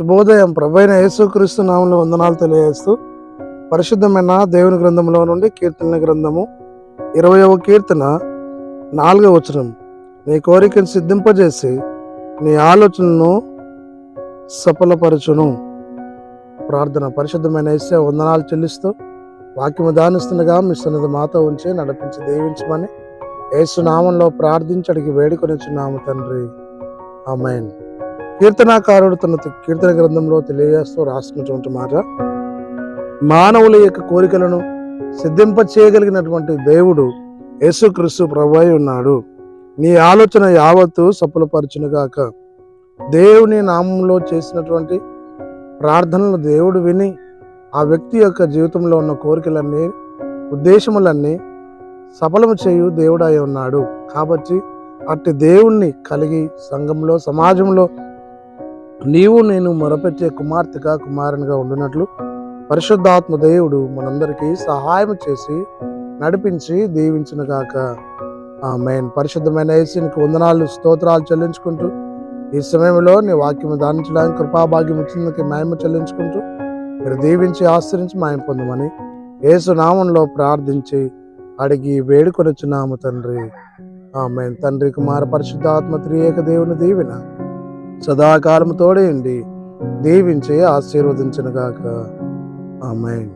శుభోదయం. ప్రభైన యేసుక్రీస్తు నామంలో వందనాలు తెలియజేస్తూ పరిశుద్ధమైన దేవుని గ్రంథంలో నుండి కీర్తన గ్రంథము ఇరవయవ కీర్తన నాలుగవ వచనం. నీ కోరికను సిద్ధింపజేసి నీ ఆలోచనను సఫలపరచును. ప్రార్థన పరిశుద్ధమైన యేసే వందనాలు చెల్లిస్తూ వాక్యము దానిస్తుండగా మీ సన్నది మాతో ఉంచి నడిపించి దీవించమని యేసు నామంలో ప్రార్థించి అడిగి వేడుకొనిచున్నాము తండ్రి. ఆమెన్. కీర్తనాకారుడు తన కీర్తన గ్రంథంలో తెలియజేస్తూ రాసినటువంటి మాట మానవుల యొక్క కోరికలను సిద్ధింప చేయగలిగినటువంటి దేవుడు యేసుక్రీస్తు ప్రభు అయి ఉన్నాడు. నీ ఆలోచన యావత్తు సఫలపరచునుగాక. దేవుని నామంలో చేసినటువంటి ప్రార్థనలు దేవుడు విని ఆ వ్యక్తి యొక్క జీవితంలో ఉన్న కోరికలన్నీ ఉద్దేశములన్నీ సఫలము చేయు దేవుడై ఉన్నాడు. కాబట్టి అట్టి దేవుణ్ణి కలిగి సంఘంలో సమాజంలో నీవు నేను మొరపెట్టే కుమార్తెగా కుమారునిగా ఉండినట్లు పరిశుద్ధాత్మ దేవుడు మనందరికీ సహాయం చేసి నడిపించి దీవించునుగాక మెయిన్ పరిశుద్ధమైన యేసునికి వందనాలు స్తోత్రాలు చెల్లించుకుంటూ ఈ సమయంలో నీ వాక్యం దానించడానికి కృపాభాగ్యం ఇచ్చినందుకు మాయమ చెల్లించుకుంటూ మీరు దీవించి ఆశ్రయించి మాయం పొందమని ఏసునామంలో ప్రార్థించి అడిగి వేడుకొనిచ్చున్నాము తండ్రి. ఆమె తండ్రి కుమార పరిశుద్ధాత్మ త్రియేక దేవుని దీవిన సదాకాలము తోడేయండి దీవించి ఆశీర్వదించనుగాక. ఆమె